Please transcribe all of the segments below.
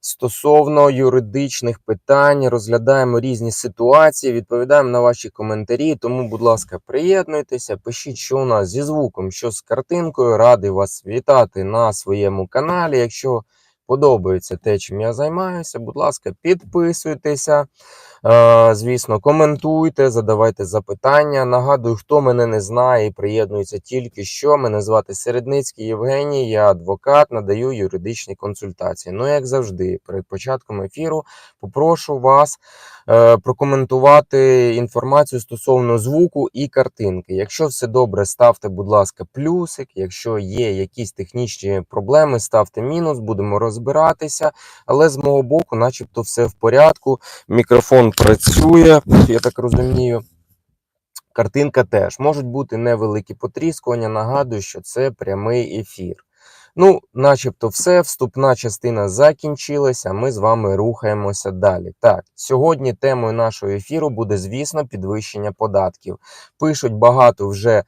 Стосовно юридичних питань, розглядаємо різні ситуації, відповідаємо на ваші коментарі. Тому, будь ласка, приєднуйтеся, пишіть, що у нас зі звуком, що з картинкою. Радий вас вітати на своєму каналі. Якщо подобається те, чим я займаюся, будь ласка, підписуйтеся. Е, Звісно, коментуйте, задавайте запитання. Нагадую, хто мене не знає і приєднується тільки що. Мене звати Середницький Євгеній, я адвокат, надаю юридичні консультації. Ну, як завжди, перед початком ефіру попрошу вас е, прокоментувати інформацію стосовно звуку і картинки. Якщо все добре, ставте, будь ласка, плюсик. Якщо є якісь технічні проблеми, ставте мінус, будемо розбиратися. Але з мого боку, начебто, все в порядку. Мікрофон працює, я так розумію. Картинка теж можуть бути невеликі потріскування. Нагадую, що це прямий ефір. Ну, начебто, все, вступна частина закінчилася. Ми з вами рухаємося далі. Так, сьогодні темою нашого ефіру буде, звісно, підвищення податків. Пишуть багато вже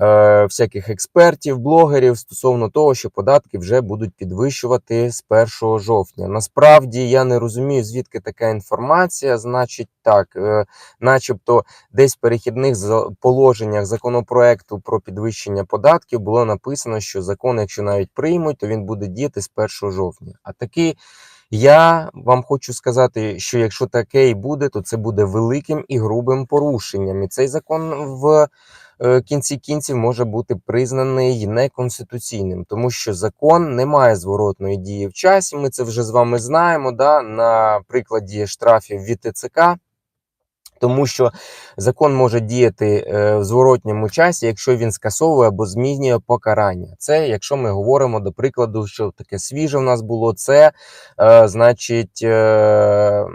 е, всяких експертів, блогерів стосовно того, що податки вже будуть підвищувати з 1 жовтня. Насправді я не розумію, звідки така інформація. Значить, так, е, начебто, десь в перехідних положеннях законопроекту про підвищення податків було написано, що закон, якщо навіть приймуть, то він буде діяти з 1 жовтня. А таки я вам хочу сказати, що якщо таке і буде, то це буде великим і грубим порушенням. І цей закон в е, кінці кінців може бути признаний неконституційним, тому що закон не має зворотної дії в часі. Ми це вже з вами знаємо. Да, на прикладі штрафів від ТЦК. Тому що закон може діяти е, в зворотньому часі, якщо він скасовує або змінює покарання. Це якщо ми говоримо до прикладу, що таке свіже в нас було, це е, значить. Е,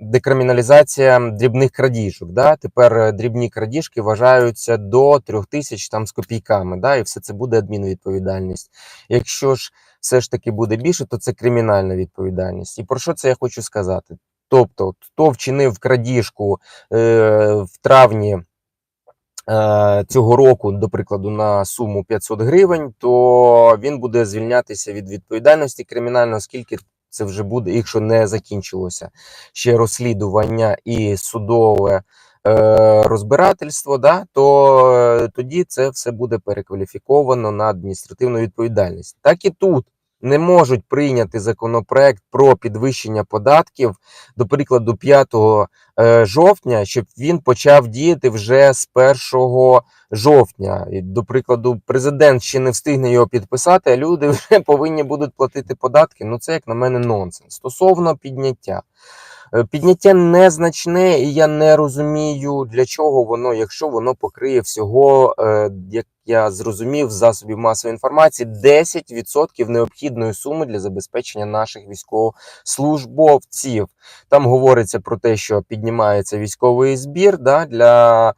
Декриміналізація дрібних крадіжок. Да? Тепер е, дрібні крадіжки вважаються до трьох тисяч там з копійками, да? і все це буде адмінвідповідальність. Якщо ж все ж таки буде більше, то це кримінальна відповідальність. І про що це я хочу сказати? Тобто, хто вчинив крадіжку е, в травні е, цього року, до прикладу, на суму 500 гривень, то він буде звільнятися від відповідальності кримінальної, оскільки це вже буде, якщо не закінчилося ще розслідування і судове е, розбирательство, да, то е, тоді це все буде перекваліфіковано на адміністративну відповідальність. Так і тут не можуть прийняти законопроект про підвищення податків, до прикладу, 5 е, жовтня, щоб він почав діяти вже з 1 жовтня. І, До прикладу, президент ще не встигне його підписати, а люди вже повинні будуть платити податки. Ну це як на мене нонсенс. Стосовно підняття. Е, Підняття незначне, і я не розумію, для чого воно, якщо воно покриє всього, е, як я зрозумів, з засобів масової інформації, 10% необхідної суми для забезпечення наших військовослужбовців. Там говориться про те, що піднімається військовий збір да, для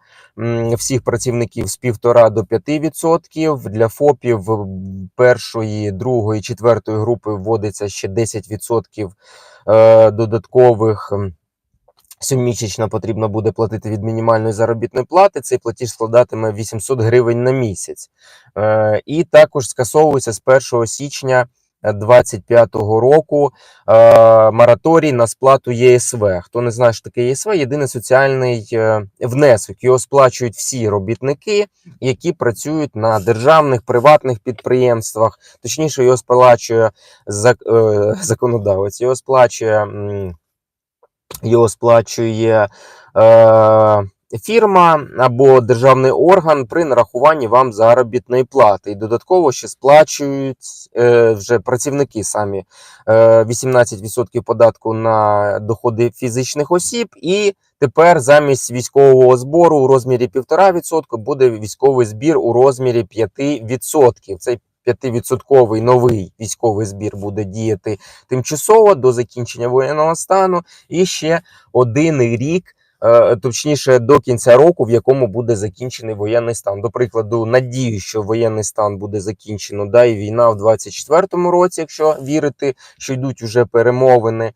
всіх працівників з 1,5 до 5%. Для ФОПів першої, другої, четвертої групи вводиться ще 10% е, додаткових. Щомісячно потрібно буде платити від мінімальної заробітної плати. Цей платіж складатиме 800 гривень на місяць. Е, і також скасовується з 1 січня 2025 року е, мораторій на сплату ЄСВ. Хто не знає, що таке ЄСВ, єдиний соціальний е, внесок. Його сплачують всі робітники, які працюють на державних приватних підприємствах. Точніше, його сплачує зак- е, законодавець, його сплачує. м, його сплачує е, фірма або державний орган при нарахуванні вам заробітної плати. І додатково ще сплачують е, вже працівники самі е, 18% податку на доходи фізичних осіб. І тепер замість військового збору у розмірі 1,5% буде військовий збір у розмірі 5%. Цей 5% новий військовий збір буде діяти тимчасово до закінчення воєнного стану, і ще один рік точніше до кінця року, в якому буде закінчений воєнний стан. До прикладу, надію, що воєнний стан буде закінчено, да, і війна в 24-му році, якщо вірити, що йдуть уже перемовини,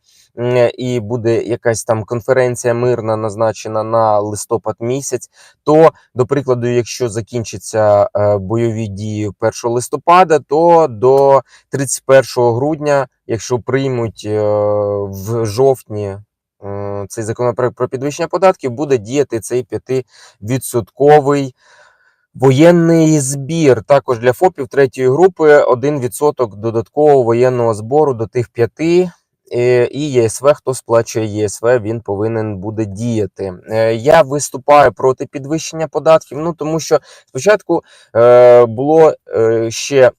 і буде якась там конференція мирна назначена на листопад місяць. То, до прикладу, якщо закінчаться е, бойові дії 1 листопада, то до 31 грудня, якщо приймуть е, в жовтні е, цей законопроект про підвищення податків, буде діяти цей 5-відсотковий воєнний збір. Також для ФОПів третьої групи 1% додаткового воєнного збору до тих 5. Е, І ЄСВ, хто сплачує ЄСВ, він повинен буде діяти. Е, Я виступаю проти підвищення податків. Ну тому що спочатку е, було е, ще.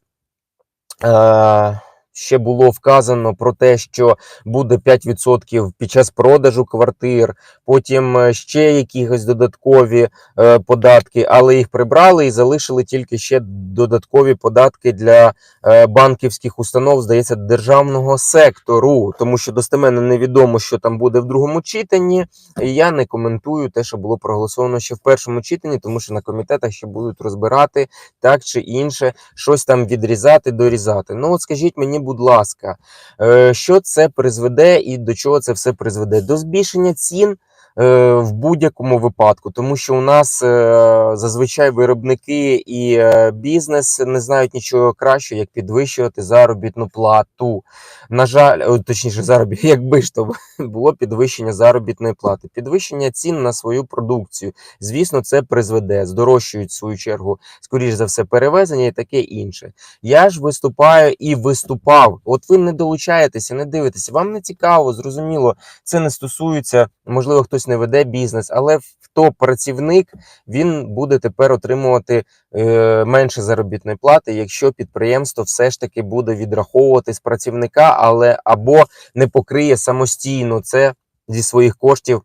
Е, Ще було вказано про те, що буде 5% під час продажу квартир, потім е, ще якісь додаткові е, податки, але їх прибрали і залишили тільки ще додаткові податки для е, банківських установ, здається, державного сектору, тому що достеменно невідомо, що там буде в другому читанні. І я не коментую те, що було проголосовано ще в першому читанні, тому що на комітетах ще будуть розбирати так чи інше, щось там відрізати, дорізати. Ну от скажіть мені, будь ласка, е, що це призведе і до чого це все призведе? До збільшення цін. Е, В будь-якому випадку, тому що у нас е, зазвичай виробники і е, бізнес не знають нічого кращого, як підвищувати заробітну плату. На жаль, точніше, заробіт, якби ж то було підвищення заробітної плати, підвищення цін на свою продукцію. Звісно, це призведе, здорожчують в свою чергу, скоріш за все, перевезення і таке інше. Я ж виступаю і виступав. От ви не долучаєтеся, не дивитеся. Вам не цікаво, зрозуміло, це не стосується, можливо, хтось не веде бізнес, але хто працівник, він буде тепер отримувати е, менше заробітної плати, якщо підприємство все ж таки буде відраховувати з працівника, але або не покриє самостійно це зі своїх коштів.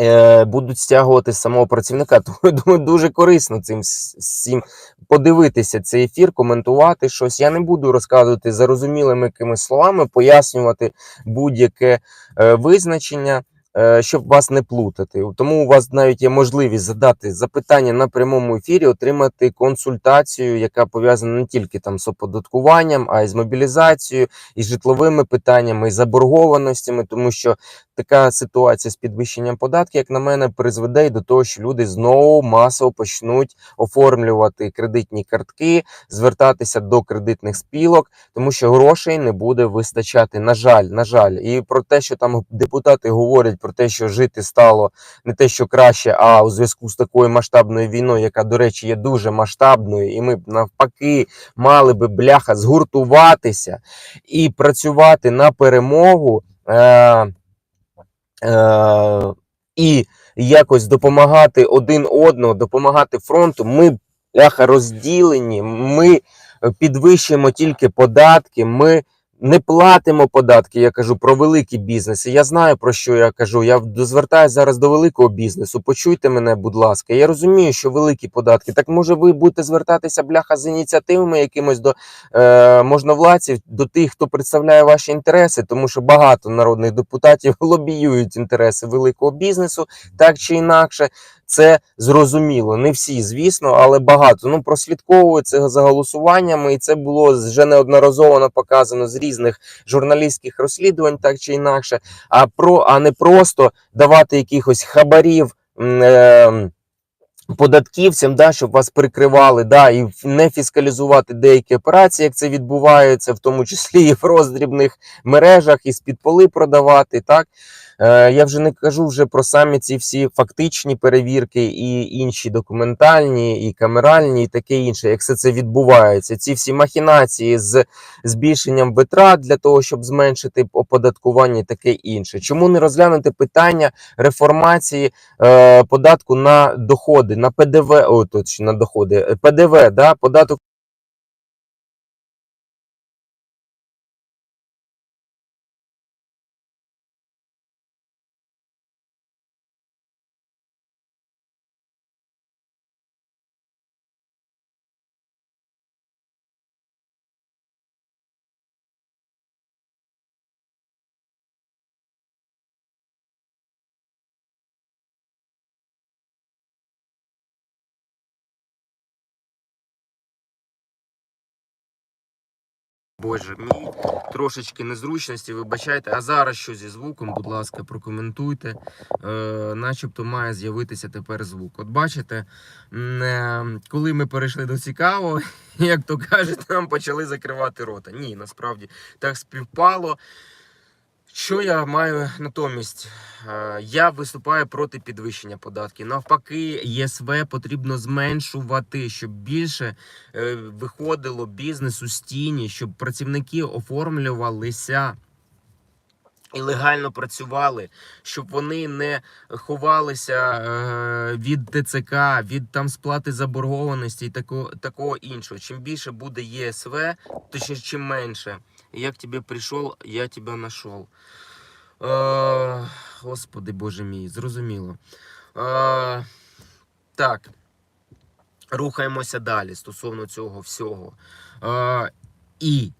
Е, будуть стягувати з самого працівника. Тому думаю, дуже корисно цим всім подивитися цей ефір, коментувати щось. Я не буду розказувати зарозумілими якимись словами, пояснювати будь-яке е, визначення, щоб вас не плутати. Тому у вас навіть є можливість задати запитання на прямому ефірі, отримати консультацію, яка пов'язана не тільки там з оподаткуванням, а й з мобілізацією, і з житловими питаннями, і заборгованостями, тому що така ситуація з підвищенням податків, як на мене, призведе й до того, що люди знову масово почнуть оформлювати кредитні картки, звертатися до кредитних спілок, тому що грошей не буде вистачати. На жаль, на жаль, і про те, що там депутати говорять про те, що жити стало не те, що краще, а у зв'язку з такою масштабною війною, яка, до речі, є дуже масштабною, і ми б навпаки мали би бляха згуртуватися і працювати на перемогу. Е- е, і якось допомагати один одному, допомагати фронту. Ми бляха розділені, ми підвищуємо тільки податки. Ми не платимо податки. Я кажу про великі бізнеси. Я знаю про що я кажу. Я звертаюся зараз до великого бізнесу. Почуйте мене, будь ласка. Я розумію, що великі податки. Так може ви будете звертатися бляха з ініціативами якимось до е, можновладців, до тих, хто представляє ваші інтереси, тому що багато народних депутатів лобіюють інтереси великого бізнесу, так чи інакше. Це зрозуміло. Не всі, звісно, але багато. Ну прослідковують це за голосуваннями, і це було вже неодноразово показано з різних журналістських розслідувань, так чи інакше. А про а не просто давати якихось хабарів. е, Податківцям, да, щоб вас прикривали, да, і не фіскалізувати деякі операції, як це відбувається, в тому числі і в роздрібних мережах, і з-під поли продавати. Так я вже не кажу вже про самі ці всі фактичні перевірки, і інші документальні, і камеральні, і таке інше. Як все це відбувається, ці всі махінації з збільшенням витрат для того, щоб зменшити оподаткування, і таке інше. Чому не розглянути питання реформації е, податку на доходи, на ПДВ, о, точно, на доходи, е, ПДВ, да, податок боже мій, трошечки незручності, вибачайте. А зараз що зі звуком, будь ласка, прокоментуйте. Е, начебто має з'явитися тепер звук. От бачите, е, коли ми перейшли до цікавого, як то кажуть, нам почали закривати рота. Ні, насправді так співпало. Що я маю натомість? Е, Я виступаю проти підвищення податків. Навпаки, ЄСВ потрібно зменшувати, щоб більше е, виходило бізнесу з тіні, щоб працівники оформлювалися і легально працювали, щоб вони не ховалися е, від ТЦК, від там сплати заборгованості і такого, такого іншого. Чим більше буде ЄСВ, точніше, чим менше. Як тебе прийшов, я тебе знайшов. Е, Господи Боже мій, зрозуміло. Е, так. Рухаємося далі стосовно цього всього. Е, і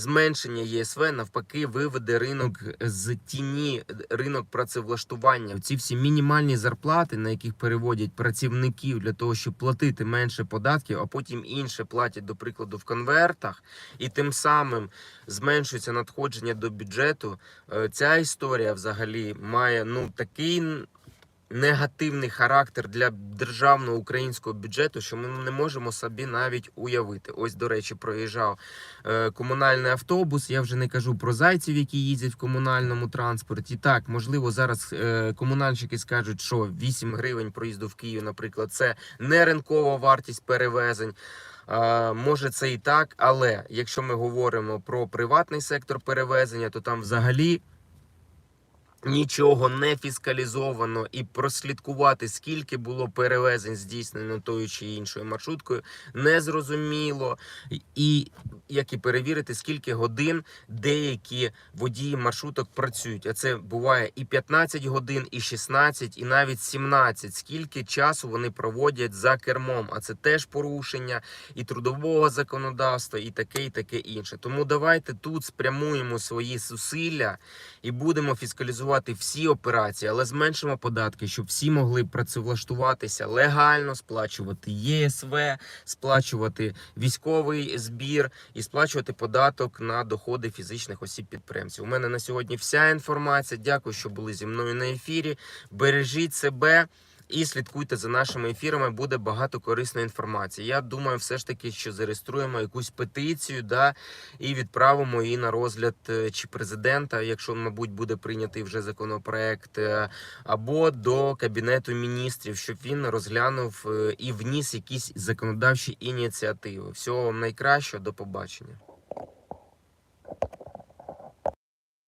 зменшення ЄСВ навпаки виведе ринок з тіні, ринок працевлаштування. Ці всі мінімальні зарплати, на яких переводять працівників для того, щоб платити менше податків, а потім інше платять, до прикладу, в конвертах, і тим самим зменшується надходження до бюджету. Е, Ця історія взагалі має ну такий негативний характер для державного українського бюджету, що ми не можемо собі навіть уявити. Ось, до речі, проїжджав е, комунальний автобус. Я вже не кажу про зайців, які їздять в комунальному транспорті. Так, можливо, зараз е, комунальщики скажуть, що 8 гривень проїзду в Київ, наприклад, це не ринкова вартість перевезень. Може, це і так, але якщо ми говоримо про приватний сектор перевезення, то там взагалі нічого не фіскалізовано і прослідкувати, скільки було перевезень здійснено тою чи іншою маршруткою, незрозуміло. І як і перевірити, скільки годин деякі водії маршруток працюють. А це буває і 15 годин, і 16, і навіть 17. Скільки часу вони проводять за кермом? А це теж порушення і трудового законодавства, і таке, і таке інше. Тому давайте тут спрямуємо свої зусилля і будемо фіскалізувати всі операції, але зменшимо податки, щоб всі могли працевлаштуватися легально, сплачувати ЄСВ, сплачувати військовий збір і сплачувати податок на доходи фізичних осіб підприємців. У мене на сьогодні вся інформація. Дякую, що були зі мною на ефірі. Бережіть себе. І слідкуйте за нашими ефірами, буде багато корисної інформації. Я думаю, все ж таки, що зареєструємо якусь петицію, да, і відправимо її на розгляд е, чи президента, якщо, мабуть, буде прийнятий вже законопроект, е, або до кабінету міністрів, щоб він розглянув е, і вніс якісь законодавчі ініціативи. Всього вам найкращого, до побачення.